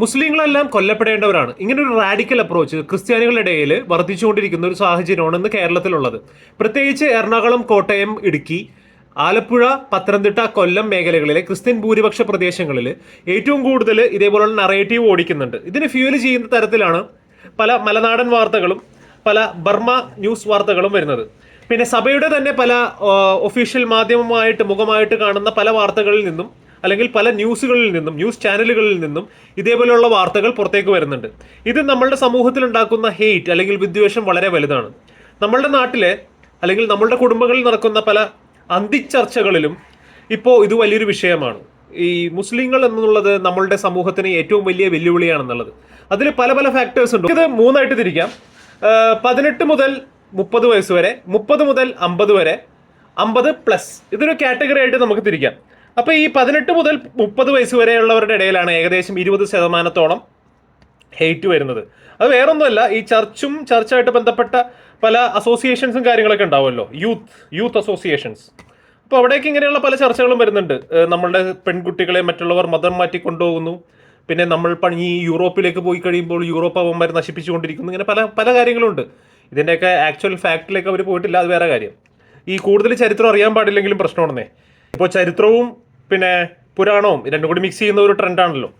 മുസ്ലിങ്ങളെല്ലാം കൊല്ലപ്പെടേണ്ടവരാണ്. ഇങ്ങനെ ഒരു radical approach ക്രിസ്ത്യാനികളുടെ ഇടയിൽ വർദ്ധിച്ചുകൊണ്ടിരിക്കുന്ന ഒരു സാഹചര്യമാണ് ഇന്ന് കേരളത്തിലുള്ളത്. പ്രത്യേകിച്ച് എറണാകുളം കോട്ടയം ഇടുക്കി ആലപ്പുഴ പത്തനംതിട്ട കൊല്ലം മേഖലകളിലെ ക്രിസ്ത്യൻ ഭൂരിപക്ഷ പ്രദേശങ്ങളിൽ ഏറ്റവും കൂടുതൽ ഇതേപോലുള്ള നറേറ്റീവ് ഓടിക്കുന്നുണ്ട്. ഇതിന് ഫ്യൂൽ ചെയ്യുന്ന തരത്തിലാണ് പല മലനാടൻ വാർത്തകളും പല ബർമ ന്യൂസ് വാർത്തകളും വരുന്നത്. പിന്നെ സഭയുടെ തന്നെ പല ഒഫീഷ്യൽ മാധ്യമമായിട്ട് മുഖമായിട്ട് കാണുന്ന പല വാർത്തകളിൽ നിന്നും അല്ലെങ്കിൽ പല ന്യൂസുകളിൽ നിന്നും ന്യൂസ് ചാനലുകളിൽ നിന്നും ഇതേപോലെയുള്ള വാർത്തകൾ പുറത്തേക്ക് വരുന്നുണ്ട്. ഇത് നമ്മളുടെ സമൂഹത്തിൽ ഉണ്ടാക്കുന്ന ഹെയ്റ്റ് അല്ലെങ്കിൽ വിദ്വേഷം വളരെ വലുതാണ്. നമ്മളുടെ നാട്ടിലെ അല്ലെങ്കിൽ നമ്മളുടെ കുടുംബങ്ങളിൽ നടക്കുന്ന പല അന്തിച്ചർച്ചകളിലും ഇപ്പോൾ ഇത് വലിയൊരു വിഷയമാണ്. ഈ മുസ്ലിങ്ങൾ എന്നുള്ളത് നമ്മളുടെ സമൂഹത്തിന് ഏറ്റവും വലിയ വെല്ലുവിളിയാണെന്നുള്ളത്. അതിൽ പല പല ഫാക്ടേഴ്സ് ഉണ്ട്. ഇത് മൂന്നായിട്ട് തിരിക്കാം. പതിനെട്ട് മുതൽ മുപ്പത് വയസ്സ് വരെ മുപ്പത് മുതൽ അമ്പത് വരെ അമ്പത് പ്ലസ് ഇതൊരു കാറ്റഗറി ആയിട്ട് നമുക്ക് തിരിക്കാം. അപ്പൊ ഈ പതിനെട്ട് മുതൽ മുപ്പത് വയസ്സ് വരെയുള്ളവരുടെ ഇടയിലാണ് ഏകദേശം ഇരുപത് ശതമാനത്തോളം ഹെയ്റ്റ് വരുന്നത്. അത് വേറൊന്നുമല്ല ഈ ചർച്ചും ചർച്ചായിട്ട് ബന്ധപ്പെട്ട പല അസോസിയേഷൻസും കാര്യങ്ങളൊക്കെ ഉണ്ടാവുമല്ലോ. Youth youth associations. അപ്പോൾ അവിടേക്ക് ഇങ്ങനെയുള്ള പല ചർച്ചകളും വരുന്നുണ്ട്. നമ്മളുടെ പെൺകുട്ടികളെ മറ്റുള്ളവർ മതം മാറ്റി കൊണ്ടുപോകുന്നു പിന്നെ നമ്മൾ പണി യൂറോപ്പിലേക്ക് പോയി കഴിയുമ്പോൾ യൂറോപ്പ് അവന്മാർ നശിപ്പിച്ചുകൊണ്ടിരിക്കുന്നു. ഇങ്ങനെ പല പല കാര്യങ്ങളുണ്ട്. ഇതിന്റെയൊക്കെ ആക്ച്വൽ ഫാക്റ്റിലേക്ക് അവർ പോയിട്ടില്ല. അത് വേറെ കാര്യം. ഈ കൂടുതൽ ചരിത്രം അറിയാൻ പാടില്ലെങ്കിലും പ്രശ്നമാണെന്നേ. ഇപ്പോൾ ചരിത്രവും പിന്നെ പുരാണവും രണ്ടും കൂടി മിക്സ് ചെയ്യുന്ന ഒരു ട്രെൻഡാണല്ലോ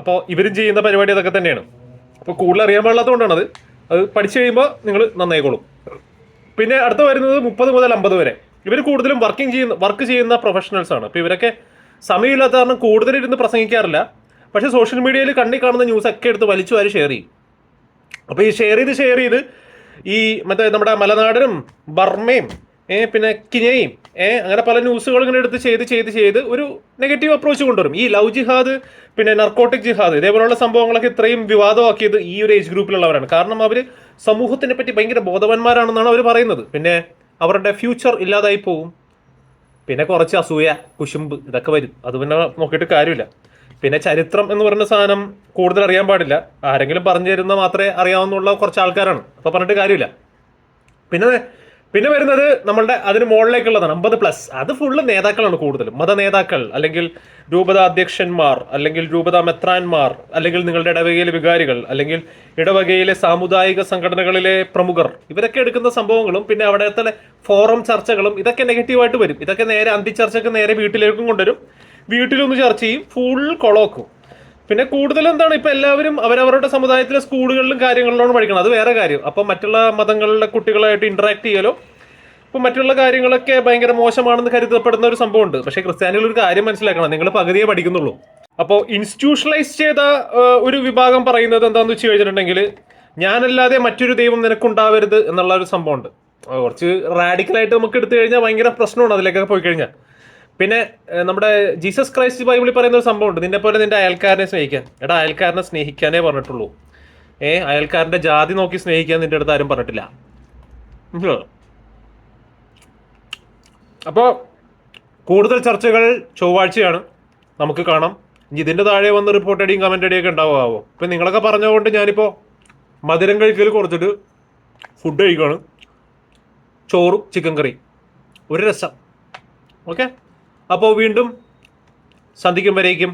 അപ്പോൾ ഇവരും ചെയ്യുന്ന പരിപാടി അതൊക്കെ തന്നെയാണ്. അപ്പോൾ കൂടുതൽ അറിയാൻ പാടില്ലാത്തതുകൊണ്ടാണ് അത് അത് പഠിച്ചു കഴിയുമ്പോൾ നിങ്ങൾ നന്നായിക്കോളും. പിന്നെ അടുത്ത വരുന്നത് മുപ്പത് മുതൽ അമ്പത് വരെ. ഇവർ കൂടുതലും വർക്കിംഗ് ചെയ്യുന്ന വർക്ക് ചെയ്യുന്ന പ്രൊഫഷണൽസ് ആണ്. അപ്പോൾ ഇവരൊക്കെ സമയമില്ലാത്ത കാരണം കൂടുതലിരുന്ന് പ്രസംഗിക്കാറില്ല. പക്ഷേ സോഷ്യൽ മീഡിയയിൽ കണ്ണി കാണുന്ന ന്യൂസ് ഒക്കെ എടുത്ത് വലിച്ചു വാരി ഷെയർ ചെയ്യും. അപ്പോൾ ഈ ഷെയർ ചെയ്ത് ഷെയർ ചെയ്ത് ഈ മറ്റേ നമ്മുടെ മലനാടനും ബർമയും പിന്നെ കിനയും അങ്ങനെ പല ന്യൂസുകൾ ഇങ്ങനെ എടുത്ത് ചെയ്ത് ചെയ്ത് ചെയ്ത് ഒരു നെഗറ്റീവ് അപ്രോച്ച് കൊണ്ടുവരും ഈ ലവ് ജിഹാദ് പിന്നെ നർക്കോട്ടിക് ജിഹാദ് ഇതേപോലുള്ള സംഭവങ്ങളൊക്കെ ഇത്രയും വിവാദമാക്കിയത് ഈ ഒരു ഏജ് ഗ്രൂപ്പിലുള്ളവരാണ് കാരണം അവർ സമൂഹത്തിനെ പറ്റി ഭയങ്കര ബോധവാന്മാരാണെന്നാണ് അവർ പറയുന്നത്. പിന്നെ അവരുടെ ഫ്യൂച്ചർ ഇല്ലാതായി പോവും. പിന്നെ കുറച്ച് അസൂയ കുശുമ്പ് ഇതൊക്കെ വരും. അത് പിന്നെ നോക്കിയിട്ട് കാര്യമില്ല. പിന്നെ ചരിത്രം എന്ന് പറയുന്ന സാധനം കൂടുതൽ അറിയാൻ പാടില്ല. ആരെങ്കിലും പറഞ്ഞു തരുന്ന മാത്രമേ അറിയാവുന്നുള്ള കുറച്ച് ആൾക്കാരാണ്. അപ്പോൾ പറഞ്ഞിട്ട് കാര്യമില്ല. പിന്നെ പിന്നെ വരുന്നത് നമ്മളുടെ അതിന് മുകളിലേക്കുള്ളതാണ് അമ്പത് പ്ലസ് അത് ഫുള്ള് നേതാക്കളാണ് കൂടുതലും. മത നേതാക്കൾ അല്ലെങ്കിൽ രൂപത അധ്യക്ഷന്മാർ അല്ലെങ്കിൽ രൂപത മെത്രാന്മാർ അല്ലെങ്കിൽ നിങ്ങളുടെ ഇടവകയിലെ വികാരികൾ അല്ലെങ്കിൽ ഇടവകയിലെ സാമുദായിക സംഘടനകളിലെ പ്രമുഖർ. ഇവരൊക്കെ എടുക്കുന്ന സംഭവങ്ങളും പിന്നെ അവിടെത്തെ ഫോറം ചർച്ചകളും ഇതൊക്കെ നെഗറ്റീവായിട്ട് വരും. ഇതൊക്കെ നേരെ അന്തിച്ചർച്ചയ്ക്ക് നേരെ വീട്ടിലേക്കും കൊണ്ടുവരും. വീട്ടിലൊന്ന് ചർച്ച ചെയ്യും ഫുൾ കൊളോക്കും പിന്നെ കൂടുതൽ എന്താണ് ഇപ്പൊ എല്ലാവരും അവരവരുടെ സമുദായത്തിലെ സ്കൂളുകളിലും കാര്യങ്ങളിലാണ് പഠിക്കണം. അത് വേറെ കാര്യം. അപ്പൊ മറ്റുള്ള മതങ്ങളിലെ കുട്ടികളായിട്ട് ഇന്ററാക്ട് ചെയ്യലോ? ഇപ്പൊ മറ്റുള്ള കാര്യങ്ങളൊക്കെ ഭയങ്കര മോശമാണെന്ന് കരുതപ്പെടുന്ന ഒരു സംഭവം ഉണ്ട് പക്ഷേ ക്രിസ്ത്യാനികൾ ഒരു കാര്യം മനസ്സിലാക്കണം. നിങ്ങൾ പകുതിയെ പഠിക്കുന്നുള്ളൂ. അപ്പോൾ ഇൻസ്റ്റിറ്റ്യൂഷണലൈസ് ചെയ്ത ഒരു വിഭാഗം പറയുന്നത് എന്താണെന്ന് വെച്ച് കഴിഞ്ഞിട്ടുണ്ടെങ്കിൽ ഞാനല്ലാതെ മറ്റൊരു ദൈവം നിനക്കുണ്ടാവരുത് എന്നുള്ള ഒരു സംഭവമുണ്ട്. കുറച്ച് റാഡിക്കലായിട്ട് നമുക്ക് എടുത്തു കഴിഞ്ഞാൽ ഭയങ്കര പ്രശ്നമാണ് അതിലേക്കൊക്കെ പോയി കഴിഞ്ഞാൽ. പിന്നെ നമ്മുടെ ജീസസ് ക്രൈസ്റ്റ് ബൈബിളിൽ പറയുന്ന ഒരു സംഭവമുണ്ട്. നിന്നെ പോലെ നിന്റെ അയൽക്കാരനെ സ്നേഹിക്കാൻ. എടാ അയൽക്കാരനെ സ്നേഹിക്കാനേ പറഞ്ഞിട്ടുള്ളൂ. ഏ അയൽക്കാരന്റെ ജാതി നോക്കി സ്നേഹിക്കാൻ നിന്റെ അടുത്ത് ആരും പറഞ്ഞിട്ടില്ല. അപ്പോ അപ്പോൾ കൂടുതൽ ചർച്ചകൾ ചൊവ്വാഴ്ചയാണ്. നമുക്ക് കാണാം. ഇനി ഇതിന്റെ താഴെ വന്ന് റിപ്പോർട്ട് അടിയും കമന്റ് അടിയൊക്കെ ഉണ്ടാവുമോ ഇപ്പം നിങ്ങളൊക്കെ പറഞ്ഞതുകൊണ്ട് ഞാനിപ്പോൾ മധുരം കഴിക്കൽ കുറച്ചിട്ട് ഫുഡ് കഴിക്കുകയാണ് ചോറും ചിക്കൻ കറി ഒരു രസം. ഓക്കെ അപ്പോൾ വീണ്ടും സന്ധിക്കും വരേക്കും.